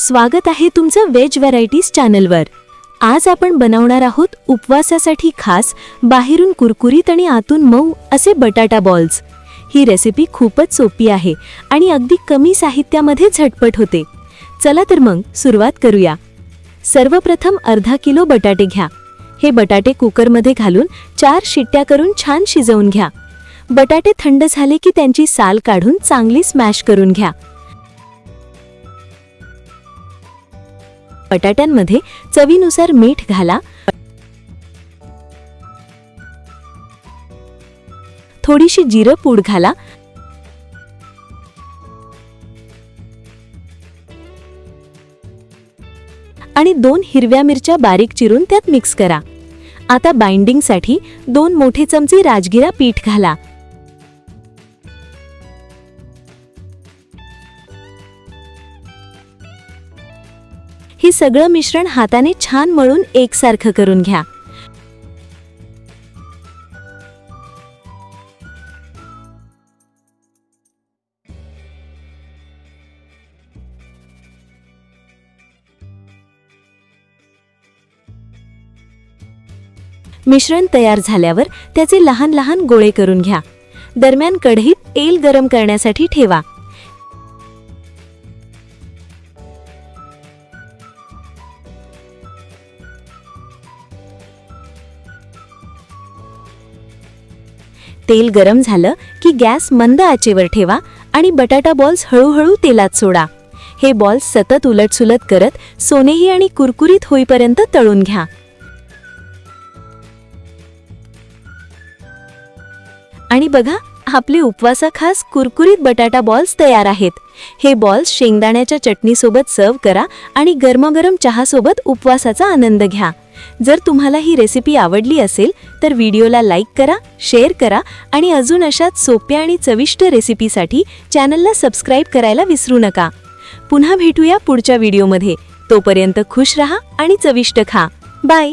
स्वागत आहे तुमचं वेज व्हरायटीज चॅनलवर. आज आपण बनवणार आहोत उपवासासाठी खास बाहेरून कुरकुरीत आणि आतून मऊ असे बटाटा बॉल्स ही रेसिपी खूपच सोपी आहे आणि अगदी कमी साहित्यामध्ये झटपट होते. चला तर मग सुरुवात करूया. सर्वप्रथम अर्धा किलो बटाटे घ्या. हे बटाटे कुकरमध्ये घालून चार शिट्ट्या करून छान शिजवून घ्या. बटाटे थंड झाले की त्यांची साल काढून चांगली स्मॅश करून घ्या. बटाट्यांमध्ये चवीनुसार मीठ घाला. थोडीशी जिरं पूड घाला. आणि दोन हिरव्या मिरच्या बारीक चिरून त्यात मिक्स करा. आता बाइंडिंगसाठी दोन मोठे चमचे राजगिरा पीठ घाला. हे सगळं मिश्रण हाताने छान मळून एकसारखं करून घ्या. मिश्रण तयार झाल्यावर त्याचे लहान लहान गोळे करून घ्या. दरम्यान कढईत तेल गरम करण्यासाठी ठेवा. तेल गरम झालं की गॅस मंद आचेवर ठेवा आणि बटाटा बॉल्स हळूहळू तेलात सोडा. हे बॉल्स सतत उलटसुलट करत सोनेही आणि कुरकुरीत होईपर्यंत तळून घ्या. आणि बघा आपले उपवासा खास कुरकुरीत बटाटा बॉल्स तयार आहेत. हे बॉल्स शेंगदाण्याच्या चटणीसोबत सर्व्ह करा आणि गरमागरम चहासोबत उपवासाचा आनंद घ्या. जर तुम्हाला ही रेसिपी आवडली असेल तर व्हिडिओला लाईक करा शेअर करा आणि अजून अशाच सोप्या आणि चविष्ट रेसिपीसाठी चॅनलला सबस्क्राईब करायला विसरू नका. पुन्हा भेटूया पुढच्या व्हिडिओमध्ये तोपर्यंत खुश रहा आणि चविष्ट खा. बाय